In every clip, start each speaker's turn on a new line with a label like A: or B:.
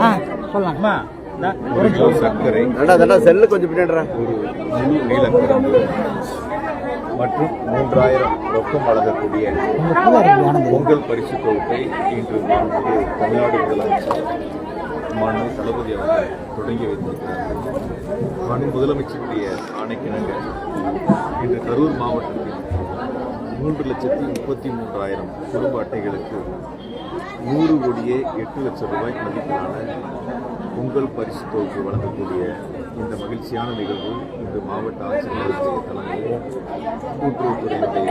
A: ஆ சொல்லலாம்மா
B: ஒரு சர்க்கரை.
C: செல்லு கொஞ்சம் பின்னாடிறா
B: ஒரு முழு மற்றும் மூன்றாயிரம் ரொக்கம் வழங்கக்கூடிய பொங்கல் பரிசு தொகுப்பை இன்று மாண்புமிகு தமிழ்நாடு முதலமைச்சர் மாண்பு தளபதி அவர்கள் தொடங்கி வைத்திருக்கிறார்கள். மாண்பு முதலமைச்சருடைய ஆணைக்கிணங்க இன்று கரூர் மாவட்டத்தில் மூன்று லட்சத்தி முப்பத்தி மூன்றாயிரம் குடும்ப அட்டைகளுக்கு நூறு கோடியே எட்டு லட்சம் ரூபாய் மதிப்பிலான பொங்கல் பரிசு தொகுப்பு வழங்கக்கூடிய இந்த மகிழ்ச்சியான நிகழ்வு இன்று மாவட்ட ஆட்சியர்களுடைய தலைமையில் கூட்டுறவுத்துறையினுடைய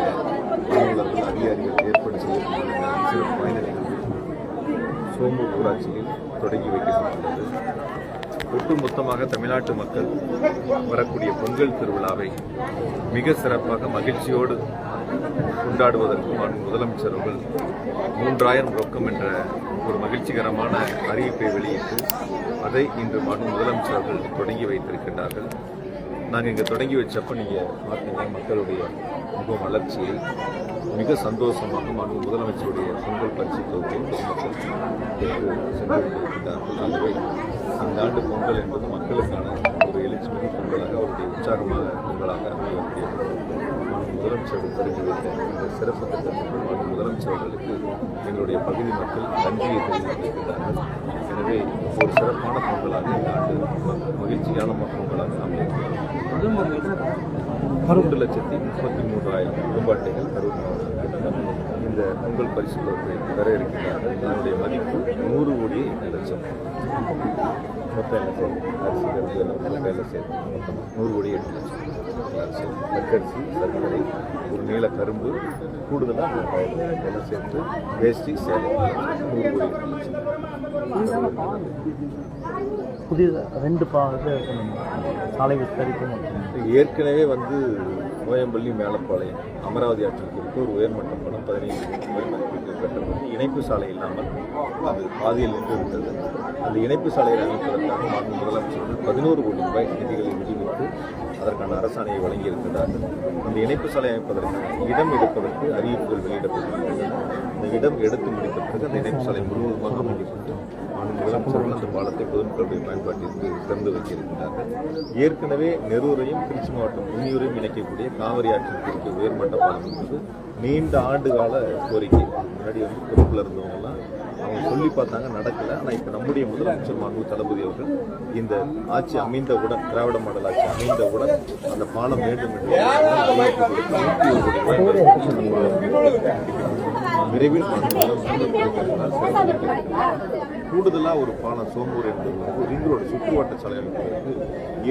B: அலுவலர்கள் அதிகாரிகள் ஏற்பாடு செய்யப்பட்டுள்ள சிறப்பு வாய்ந்த நிகழ்வு சோம்பூர் ஊராட்சியில் தொடங்கி வைக்கப்பட்டுள்ளது. ஒட்டுமொத்தமாக தமிழ்நாட்டு மக்கள் வரக்கூடிய பொங்கல் திருவிழாவை மிக சிறப்பாக மகிழ்ச்சியோடு கொண்டாடுவதற்கு முதலமைச்சர் அவர்கள் மூன்றாயிரம் ரொக்கம் என்ற ஒரு மகிழ்ச்சிகரமான அறிவிப்பை வெளியிட்டு அதை இன்று மாண்பு முதலமைச்சர் அவர்கள் தொடங்கி வைத்திருக்கின்றார்கள். நாங்கள் இங்கே தொடங்கி வச்சப்போ நீங்கள் பார்த்தீங்க மக்களுடைய மிக வளர்ச்சியை மிக சந்தோஷமாக மாண்பு முதலமைச்சருடைய பொங்கல் பரிசு தொகுதியும் பொதுமக்கள் ஆகவே இந்த ஆண்டு பொங்கல் என்பது மக்களுக்கான ஒரு எழுச்சிமிகு பொங்கலாக அவருடைய உற்சாகமாக பொங்கலாக அமைய முதலமைச்சர் தொடங்கி வைத்த இந்த சிறப்பு திட்டத்திற்கு மாண்பு முதலமைச்சர் அவர்களுக்கு எங்களுடைய பகுதி மக்கள் நன்றியை தெரிவித்திருக்கிறார்கள் எனவே ஒரு சிறப்பான பொங்கலாக இந்த ஆண்டு மகிழ்ச்சியான பொங்கலாக அமைய மூன்று லட்சத்தி முப்பத்தி மூன்றாயிரம் குடும்ப அட்டைகள் கரூர் மாவட்டத்தில் இந்த பொங்கல் பரிசு தொகுப்பை பெற இருக்கின்றார்கள் இதனுடைய மதிப்பு நூறு கோடியே எட்டு லட்சம். மொத்தம் என்ன சேர்த்து அரிசி கரும்பு எல்லாம் மொத்தம் சேர்த்து மொத்தம் நூறு கோடியே எட்டு லட்சம். பச்சரிசி சர்க்கரை ஒரு நீல கரும்பு கூடுதலாக எல்லாம் சேர்த்து வேஷ்டி சேலை
A: புதிய ரெண்டு பா இது. சாலை விஸ்தரிப்பு மற்றும்
B: ஏற்கனவே வந்து நோயம்பள்ளி மேலப்பாளையம் அமராவதி ஆற்றிற்கு ஒரு உயர்மட்ட பணம் பதினைந்து மதிப்பீட்டில் கட்டப்பட்டு இணைப்பு சாலை இல்லாமல் அது பாதியில் நின்று விட்டது. அந்த இணைப்பு சாலையை அமைப்பதற்காக மாண்பு முதலமைச்சர்கள் பதினோரு கோடி ரூபாய் நிதிகளை விடுவித்து அதற்கான அரசாணையை வழங்கியிருக்கின்றார்கள் அந்த இணைப்பு சாலை அமைப்பதற்கான இடம் எடுப்பதற்கு அறிவிப்புகள் வெளியிடப்பட்டிருக்கின்றன. அந்த இடம் எடுத்து முடித்த பிறகு அந்த இணைப்பு சாலை முழுவதுமாக முடிக்கப்பட்டு மாண்பு முதலமைச்சர்கள் அந்த பாலத்தை பொதுமக்களுடைய பயன்பாட்டிற்கு திறந்து வைத்திருக்கிறார்கள் ஏற்கனவே நெரூரையும் திருச்சி மாவட்டம் முன்னியூரையும் இணைக்கக்கூடிய காவிரி ஆற்றின் குறுக்கே உயர்மட்ட பாலம் என்பது நீண்ட ஆண்டு கால கோரிக்கை. முன்னாடி வந்து பொறுப்பில் இருந்தவங்கெல்லாம் அவங்க சொல்லி பார்த்தாங்க நடக்கல. ஆனால் இப்போ நம்முடைய முதலமைச்சர் மாண்பு தளபதி அவர்கள் இந்த ஆட்சி அமைந்தவுடன் திராவிட மாடல் ஆட்சி அமைந்தவுடன் அந்த பாலம் வேண்டும் என்று ஒரு விரைவில் கூடுதலாக ஒரு பாலம் சோம்பூர் என்பது ரிங் ரோடு சுற்றுவட்ட சாலை அமைப்பதற்கு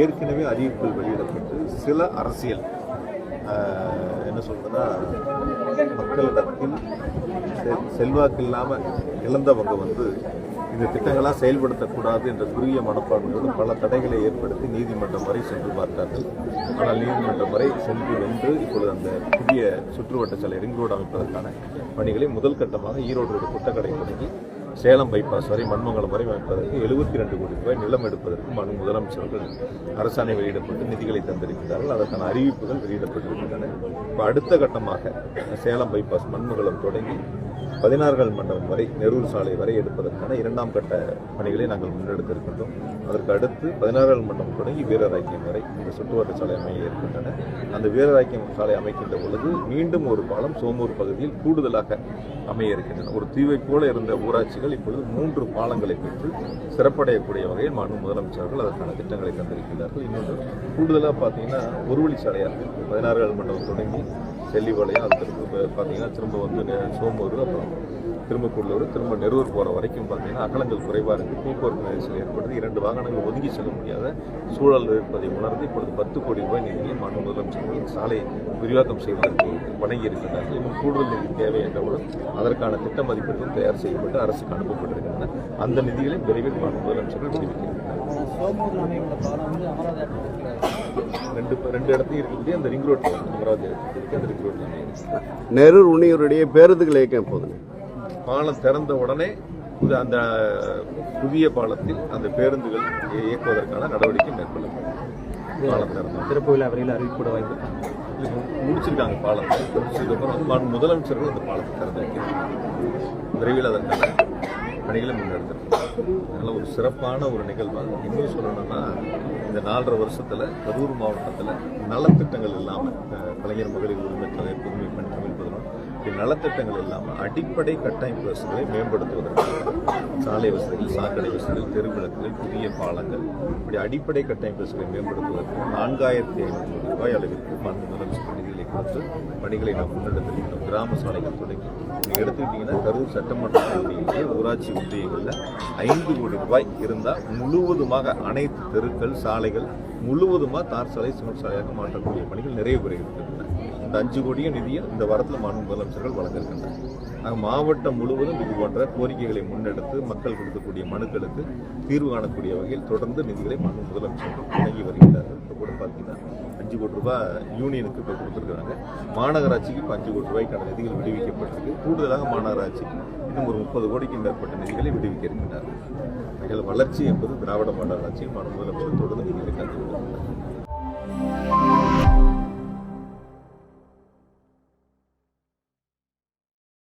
B: ஏற்கனவே அறிவிப்புகள் வெளியிடப்பட்டு சில அரசியல் என்ன சொல்றதுன்னா மக்களிடத்தில் செல்வாக்கு இல்லாமல் இழந்தவங்க வந்து இந்த திட்டங்களாக செயல்படுத்தக்கூடாது என்ற குறுகிய மனப்பான்மையோடு பல தடைகளை ஏற்படுத்தி நீதிமன்றம் வரை சென்று பார்த்தார்கள். ஆனால் நீதிமன்றம் வரை சென்று வென்று இப்பொழுது அந்த புதிய சுற்றுவட்ட சாலை ரிங் ரோடு அமைப்பதற்கான பணிகளை முதல் கட்டமாக ஈரோடு ரோடு குட்டக்கடை தொடங்கி சேலம் பைபாஸ் வரை மண்மங்கலம் வரை அமைப்பதற்கு எழுபத்தி ரெண்டு கோடி ரூபாய் நிலம் எடுப்பதற்கு மனு முதலமைச்சர்கள் அரசாணை வெளியிடப்பட்டு நிதிகளை தந்திருக்கிறார்கள் அதற்கான அறிவிப்புகள் வெளியிடப்பட்டிருக்கின்றன. இப்போ அடுத்த கட்டமாக சேலம் பைபாஸ் மண்மங்கலம் தொடங்கி பதினாறுகள் மண்டபம் வரை நெரூர் சாலை வரை எடுப்பதற்கான இரண்டாம் கட்ட பணிகளை நாங்கள் முன்னெடுத்திருக்கின்றோம். அதற்கு அடுத்து பதினாறுகள் மண்டலம் தொடங்கி வீரராக்கியம் வரை இந்த சுற்றுவட்ட சாலை அமைய இருக்கின்றன. அந்த வீரராக்கியம் சாலை அமைக்கின்ற பொழுது மீண்டும் ஒரு பாலம் சோமூர் பகுதியில் கூடுதலாக அமைய இருக்கின்றன. ஒரு தீவை போல இருந்த ஊராட்சிகள் இப்பொழுது மூன்று பாலங்களை பெற்று சிறப்படையக்கூடிய வகையில் மாண்பு முதலமைச்சர்கள் அதற்கான திட்டங்களை தந்திருக்கிறார்கள் இன்னொன்று கூடுதலாக பார்த்தீங்கன்னா ஒரு வழி சாலையாக பதினாறுகள் மண்டபம் தொடங்கி செல்லிபாளையம் அது திரும்ப பார்த்தீங்கன்னா திரும்ப வந்து சோம்பூர் அப்புறம் திரும்ப திரும்ப நெரூர் போகிற வரைக்கும் பார்த்தீங்கன்னா அகலங்கள் குறைவாக இருக்குது போக்குவரத்து நெரிசல் ஏற்படுது. இரண்டு வாகனங்கள் ஒதுங்கி செல்ல முடியாத சூழல் இருப்பதை உணர்ந்து இப்பொழுது பத்து கோடி ரூபாய் நிதியை மாநில முதலமைச்சர்கள் சாலை விரிவாக்கம் செய்வதற்கு வணங்கி இருக்கின்றார்கள் இன்னும் கூடுதல் நிதி தேவை என்றவுடன் அதற்கான திட்ட மதிப்பீடுகள் தயார் செய்யப்பட்டு அரசுக்கு அனுப்பப்பட்டிருக்கின்றன. அந்த நிதிகளை விரைவில் மாநில முதலமைச்சர்கள் விடுவிக்கிறார்கள் ரெண்டு ரெண்டு இடத்தையும் இருக்கக்கூடிய அந்த ரிங் ரோட் அமராவதி இருக்கு அந்த ரிங் ரோட்ல அமைகிறது
C: நெரூர் உன்னியூருடைய பேருந்துகள் இயக்கம் எப்போதுங்க
B: பாலம் திறந்த உடனே இது அந்த புதிய பாலத்தில் அந்த பேருந்துகள் இய- இயக்குவதற்கான நடவடிக்கை மேற்கொள்ளப்படும். பாலம் திறந்த
A: திறப்பு விழா வரையில் அறிவிக்கூட வாய்ப்பு.
B: இது முடிச்சிருக்காங்க பாலத்தை முடிச்சதுக்கப்புறம் முதலமைச்சர்கள் அந்த பாலத்தை திறந்து வைக்கிறாங்க. விரைவில் அதற்கான பணிகளை முன்னெடுத்திருக்கோம் அதனால் ஒரு சிறப்பான ஒரு நிகழ்வாக இன்னும் சொல்லணும்னா இந்த நாலரை வருஷத்தில் கரூர் மாவட்டத்தில் நலத்திட்டங்கள் இல்லாமல் கலைஞர் மகளிர் உரிமை தொகை புதுமை இப்படி நலத்திட்டங்கள் இல்லாமல் அடிப்படை கட்டமைப்பு வசதிகளை மேம்படுத்துவதற்கு சாலை வசதிகள் சாக்கடை வசதிகள் தெருவிளக்குகள் புதிய பாலங்கள் இப்படி அடிப்படை கட்டமைப்பு வசதிகளை மேம்படுத்துவதற்கு நான்காயிரத்தி ஐநூறு கோடி ரூபாய் அளவிற்கு மண் முதலமைச்சர் நிதிகளை கொடுத்து பணிகளை நாம் முன்னெடுத்திருக்கிறோம் கிராம சாலைகள் தொடங்கி. நீங்கள் எடுத்துக்கிட்டீங்கன்னா கரூர் சட்டமன்ற தொகுதியிலேயே ஊராட்சி ஒன்றியங்களில் ஐந்து கோடி ரூபாய் இருந்தால் முழுவதுமாக அனைத்து தெருக்கள் சாலைகள் முழுவதுமாக தார் சாலை சுமர் சாலையாக மாற்றக்கூடிய பணிகள் நிறைவு பெற இருக்கின்றன இந்த அஞ்சு கோடிய நிதியை இந்த வாரத்தில் மாநில முதலமைச்சர்கள் வழங்கியிருக்கின்றனர். மாவட்டம் முழுவதும் இது போன்ற கோரிக்கைகளை முன்னெடுத்து மக்கள் கொடுக்கக்கூடிய மனுக்களுக்கு தீர்வு காணக்கூடிய வகையில் தொடர்ந்து நிதிகளை மாநில முதலமைச்சர்கள் வழங்கி வருகிறார்கள். இப்போ கூட பார்த்தீங்கன்னா அஞ்சு கோடி ரூபாய் யூனியனுக்கு இப்போ கொடுத்துருக்காங்க மாநகராட்சிக்கு இப்போ அஞ்சு கோடி ரூபாய்க்கான நிதிகள் விடுவிக்கப்பட்டிருக்கு. கூடுதலாக மாநகராட்சி இன்னும் ஒரு முப்பது கோடிக்கு மேற்பட்ட நிதிகளை விடுவிக்க இருக்கின்றார்கள். வளர்ச்சி என்பது திராவிட மாடல் மாண்பு முதலமைச்சர் தொடர்ந்து நீங்கள் கண்டு